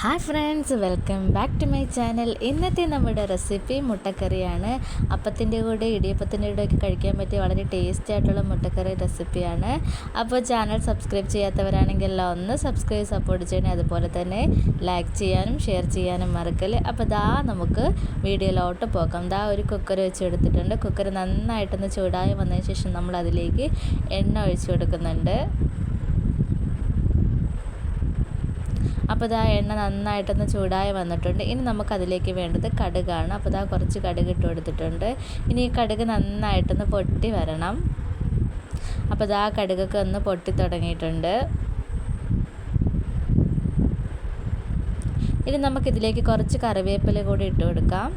Hi friends welcome back to my channel. ഇന്നത്തെ നമ്മുടെ recipe മുട്ടക്കറിയാണ്. അപ്പത്തിന്റെ കൂടെ ഇടിയപ്പത്തിന്റെ കൂടെ ഒക്കെ കഴിക്കാൻ പറ്റിയ വളരെ ടേസ്റ്റി ആയിട്ടുള്ള മുട്ടക്കറി റെസിപ്പിയാണ്. അപ്പോൾ ചാനൽ സബ്സ്ക്രൈബ് ചെയ്യാത്തവരാണെങ്കിൽ ഒന്ന് സബ്സ്ക്രൈബ് സപ്പോർട്ട് ചെയ്യണേ. അതുപോലെ തന്നെ ലൈക്ക് ചെയ്യാനും ഷെയർ ചെയ്യാനും മറക്കൽ അപ്പോൾ ദാ നമുക്ക് വീഡിയോയിലോട്ട് പോകാം. ദാ ഒരു കുക്കർ വെച്ച് എടുത്തിട്ടുണ്ട്. കുക്കർ നന്നായിട്ടൊന്ന് ചൂടായി വന്നതിന് ശേഷം നമ്മൾ അതിലേക്ക് എണ്ണ ഒഴിച്ചു കൊടുക്കുന്നുണ്ട്. അപ്പോൾ ഇതാ എണ്ണ നന്നായിട്ടൊന്ന് ചൂടായി വന്നിട്ടുണ്ട്. ഇനി നമുക്ക് അതിലേക്ക് വേണ്ടത് കടുകാണ്. അപ്പോൾ ഇതാ കുറച്ച് കടുക് ഇട്ട് കൊടുത്തിട്ടുണ്ട്. ഇനി ഈ കടുക് നന്നായിട്ടൊന്ന് പൊട്ടി വരണം. അപ്പോൾ ഇതാ കടുകൊക്കെ ഒന്ന് പൊട്ടി തുടങ്ങിയിട്ടുണ്ട്. ഇനി നമുക്കിതിലേക്ക് കുറച്ച് കറിവേപ്പില കൂടി ഇട്ട് കൊടുക്കാം.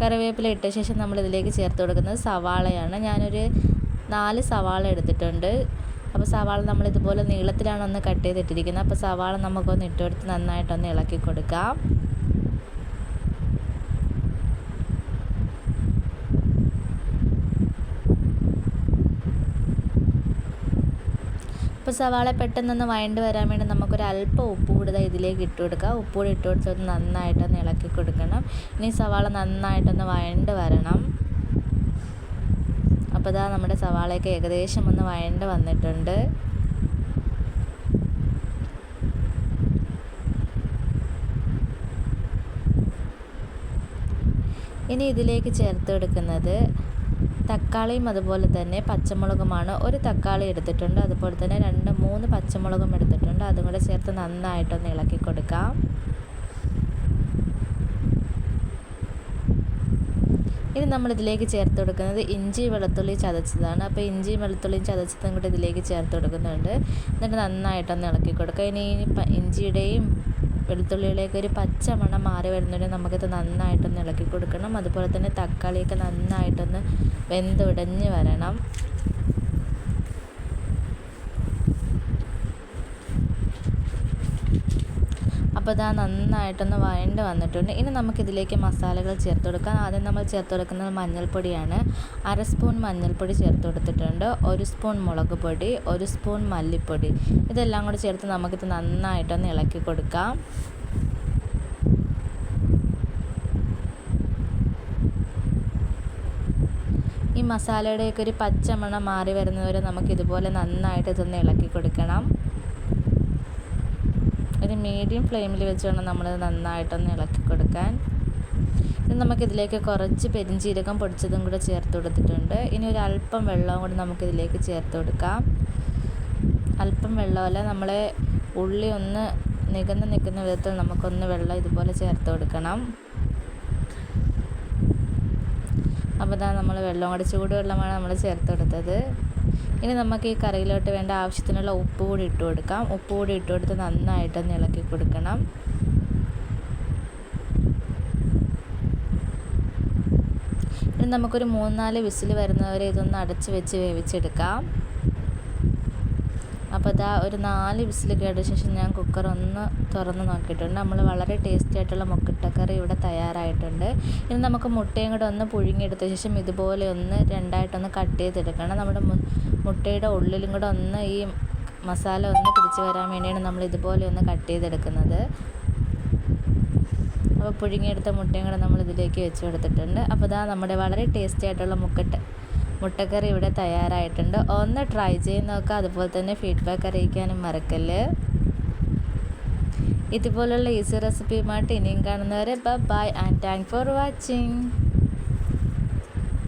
കറിവേപ്പില ഇട്ട ശേഷം നമ്മളിതിലേക്ക് ചേർത്ത് കൊടുക്കുന്നത് സവാളയാണ്. ഞാനൊരു നാല് സവാള എടുത്തിട്ടുണ്ട്. അപ്പോൾ സവാള നമ്മൾ ഇതുപോലെ നീളത്തിലാണ് ഒന്ന് കട്ട് ചെയ്തിട്ടിരിക്കുന്നത്. അപ്പോൾ സവാള നമുക്കൊന്ന് ഇട്ടുകൊടുത്ത് നന്നായിട്ടൊന്ന് ഇളക്കി കൊടുക്കാം. അപ്പോൾ സവാള പെട്ടെന്നൊന്ന് വഴണ്ട് വരാൻ വേണ്ടി നമുക്കൊരു അല്പം ഉപ്പ് കൂടുതൽ ഇതിലേക്ക് ഇട്ട് കൊടുക്കുക ഉപ്പ് കൂടി ഇട്ട് കൊടുത്ത് നന്നായിട്ടൊന്ന് ഇളക്കി കൊടുക്കണം. ഇനി സവാള നന്നായിട്ടൊന്ന് വഴണ്ട് വരണം. അപ്പോൾ ഇതാ നമ്മുടെ സവാളയൊക്കെ ഏകദേശം ഒന്ന് വഴണ്ട് വന്നിട്ടുണ്ട്. ഇനി ഇതിലേക്ക് ചേർത്ത് കൊടുക്കുന്നത് തക്കാളിയും അതുപോലെ തന്നെ പച്ചമുളകുമാണ്. ഒരു തക്കാളി എടുത്തിട്ടുണ്ട്. അതുപോലെ തന്നെ രണ്ട് മൂന്ന് പച്ചമുളകും എടുത്തിട്ടുണ്ട്. അതും കൂടെ ചേർത്ത് നന്നായിട്ടൊന്ന് ഇളക്കി കൊടുക്കാം. ഇനി നമ്മൾ ഇതിലേക്ക് ചേർത്ത് കൊടുക്കുന്നത് ഇഞ്ചി വെളുത്തുള്ളി ചതച്ചതാണ്. അപ്പോൾ ഇഞ്ചി വെളുത്തുള്ളിയും ചതച്ചതും കൂടി ഇതിലേക്ക് ചേർത്ത് കൊടുക്കുന്നുണ്ട്. എന്നിട്ട് നന്നായിട്ടൊന്ന് ഇളക്കി കൊടുക്കുക. ഇനി ഇഞ്ചിയുടെയും വെളുത്തുള്ളിയിലേക്ക് ഒരു പച്ച മണം മാറി വരുന്നതിന് നമുക്കിത് നന്നായിട്ടൊന്ന് ഇളക്കി കൊടുക്കണം. അതുപോലെ തന്നെ തക്കാളിയൊക്കെ നന്നായിട്ടൊന്ന് വെന്തുടഞ്ഞ് വരണം. അപ്പോൾ ഇതാ നന്നായിട്ടൊന്ന് വഴണ്ട് വന്നിട്ടുണ്ട്. ഇനി നമുക്കിതിലേക്ക് മസാലകൾ ചേർത്ത് കൊടുക്കാം. ആദ്യം നമ്മൾ ചേർത്ത് കൊടുക്കുന്നത് മഞ്ഞൾപ്പൊടിയാണ്. അര സ്പൂൺ മഞ്ഞൾപ്പൊടി ചേർത്ത് കൊടുത്തിട്ടുണ്ട്. ഒരു സ്പൂൺ മുളക് പൊടി ഒരു സ്പൂൺ മല്ലിപ്പൊടി. ഇതെല്ലാം കൂടി ചേർത്ത് നമുക്കിത് നന്നായിട്ടൊന്ന് ഇളക്കി കൊടുക്കാം. ഈ മസാലയുടെയൊക്കെ ഒരു പച്ചമണം മാറി വരുന്നവരെ നമുക്കിതുപോലെ നന്നായിട്ട് ഇതൊന്ന് ഇളക്കി കൊടുക്കണം. മീഡിയം ഫ്ലെയിമിൽ വെച്ച് വേണം നമ്മൾ നന്നായിട്ടൊന്ന് ഇളക്കി കൊടുക്കാൻ. ഇനി നമുക്കിതിലേക്ക് കുറച്ച് പെരിഞ്ചീരകം പൊടിച്ചതും കൂടെ ചേർത്ത് കൊടുത്തിട്ടുണ്ട്. ഇനി ഒരു അല്പം വെള്ളവും കൂടി നമുക്കിതിലേക്ക് ചേർത്ത് കൊടുക്കാം. അല്പം വെള്ളമല്ല നമ്മളെ ഉള്ളി ഒന്ന് നികന്ന് നിൽക്കുന്ന വിധത്തിൽ നമുക്കൊന്ന് വെള്ളം ഇതുപോലെ ചേർത്ത് കൊടുക്കണം. അപ്പോൾ ഇതാ നമ്മൾ വെള്ളം കൂടി ചൂടുവെള്ളമാണ് നമ്മൾ ചേർത്ത് കൊടുത്തത്. ഇനി നമുക്ക് ഈ കറിയിലോട്ട് വേണ്ട ആവശ്യത്തിനുള്ള ഉപ്പ് കൂടി ഇട്ട് കൊടുക്കാം. ഉപ്പ് കൂടി ഇട്ട് കൊടുത്ത് നന്നായിട്ടൊന്ന് ഇളക്കി കൊടുക്കണം. ഇനി നമുക്കൊരു മൂന്നാൽ വിസിൽ വരുന്നവരെ ഇതൊന്ന് അടച്ച് വെച്ച് വേവിച്ചെടുക്കാം. അപ്പോൾ ഇതാ ഒരു നാല് വിസിൽ കേട്ട ശേഷം ഞാൻ കുക്കർ ഒന്ന് തുറന്ന് നോക്കിയിട്ടുണ്ട്. നമ്മൾ വളരെ ടേസ്റ്റി ആയിട്ടുള്ള മുക്കിട്ടക്കറി ഇവിടെ തയ്യാറായിട്ടുണ്ട്. ഇനി നമുക്ക് മുട്ടയും കൂടെ ഒന്ന് പുഴുങ്ങിയെടുത്ത ശേഷം ഇതുപോലെ ഒന്ന് രണ്ടായിട്ടൊന്ന് കട്ട് ചെയ്തെടുക്കണം. നമ്മുടെ മുട്ടയുടെ ഉള്ളിലും കൂടെ ഒന്ന് ഈ മസാല ഒന്ന് പിടിച്ച് വരാൻ വേണ്ടിയാണ് നമ്മൾ ഇതുപോലെ ഒന്ന് കട്ട് ചെയ്തെടുക്കുന്നത്. അപ്പോൾ പുഴുങ്ങിയെടുത്ത മുട്ടയും കൂടെ നമ്മൾ ഇതിലേക്ക് വെച്ച് കൊടുത്തിട്ടുണ്ട്. അപ്പോൾ ഇതാ നമ്മുടെ വളരെ ടേസ്റ്റി ആയിട്ടുള്ള മുക്കട്ട് മുട്ടക്കറി ഇവിടെ തയ്യാറായിട്ടുണ്ട്. ഒന്ന് ട്രൈ ചെയ്ത് നോക്കുക അതുപോലെ തന്നെ ഫീഡ്ബാക്ക് അറിയിക്കാനും മറക്കല്ല്. ഇതുപോലുള്ള ഈസി റെസിപ്പിയുമായിട്ട് ഇനിയും കാണുന്നവരെ bye and thank for watching